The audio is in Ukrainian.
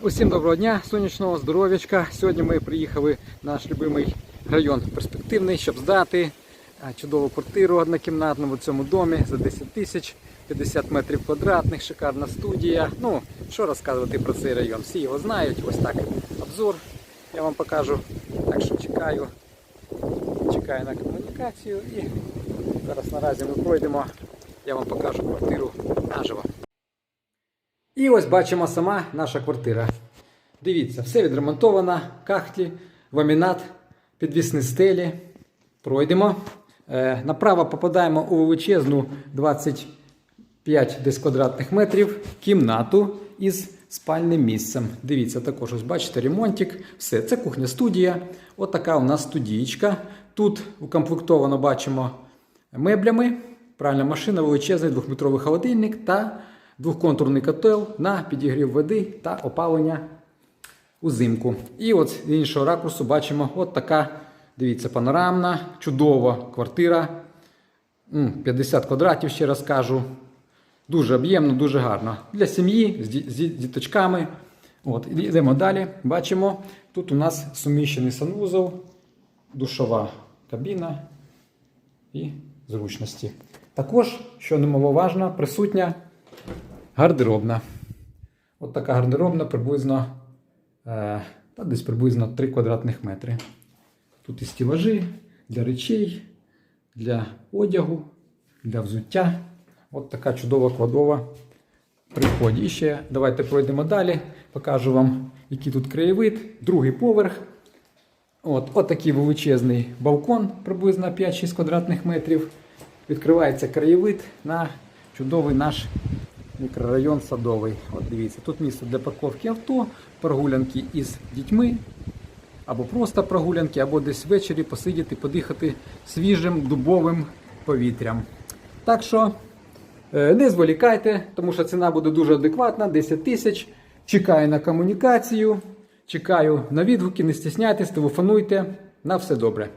Усім доброго дня, сонячного здоров'ячка. Сьогодні ми приїхали в наш любимий район перспективний, щоб здати чудову квартиру однокімнатну в цьому домі за 10 тисяч, 50 метрів квадратних, шикарна студія. Ну, що розказувати про цей район? Всі його знають. Ось так обзор я вам покажу. Так що чекаю, чекаю на комунікацію і зараз наразі ми пройдемо. Я вам покажу квартиру наживо. І ось бачимо сама наша квартира. Дивіться, все відремонтовано, кахті, ламінат, підвісні стелі. Пройдемо. Е, направо попадаємо у величезну 25 десь квадратних метрів кімнату із спальним місцем. Дивіться, також ось бачите ремонтик. Все, це кухня-студія. От така у нас студієчка. Тут укомплектовано бачимо меблями, пральна машина, величезний двохметровий холодильник та двохконтурний котел на підігрів води та опалення узимку. І от з іншого ракурсу бачимо от така, дивіться, панорамна, чудова квартира. 50 квадратів, ще раз кажу. Дуже об'ємно, дуже гарно. Для сім'ї з ді- з ді- діточками. От, йдемо далі. Бачимо, тут у нас суміщений санвузол, душова кабіна і зручності. Також, що немаловажно, присутня гардеробна. От така гардеробна приблизно е, та десь приблизно 3 квадратних метри. Тут і стілажі для речей, для одягу, для взуття. От така чудова кладова при вході. І ще давайте пройдемо далі, покажу вам, який тут краєвид. Другий поверх. От, от такий величезний балкон, приблизно 5-6 квадратних метрів. Відкривається краєвид на чудовий наш мікрорайон Садовий. От дивіться, тут місце для парковки авто, прогулянки із дітьми, або просто прогулянки, або десь ввечері посидіти, подихати свіжим дубовим повітрям. Так що е, не зволікайте, тому що ціна буде дуже адекватна, 10 тисяч. Чекаю на комунікацію, чекаю на відгуки, не стісняйтесь, телефонуйте. На все добре.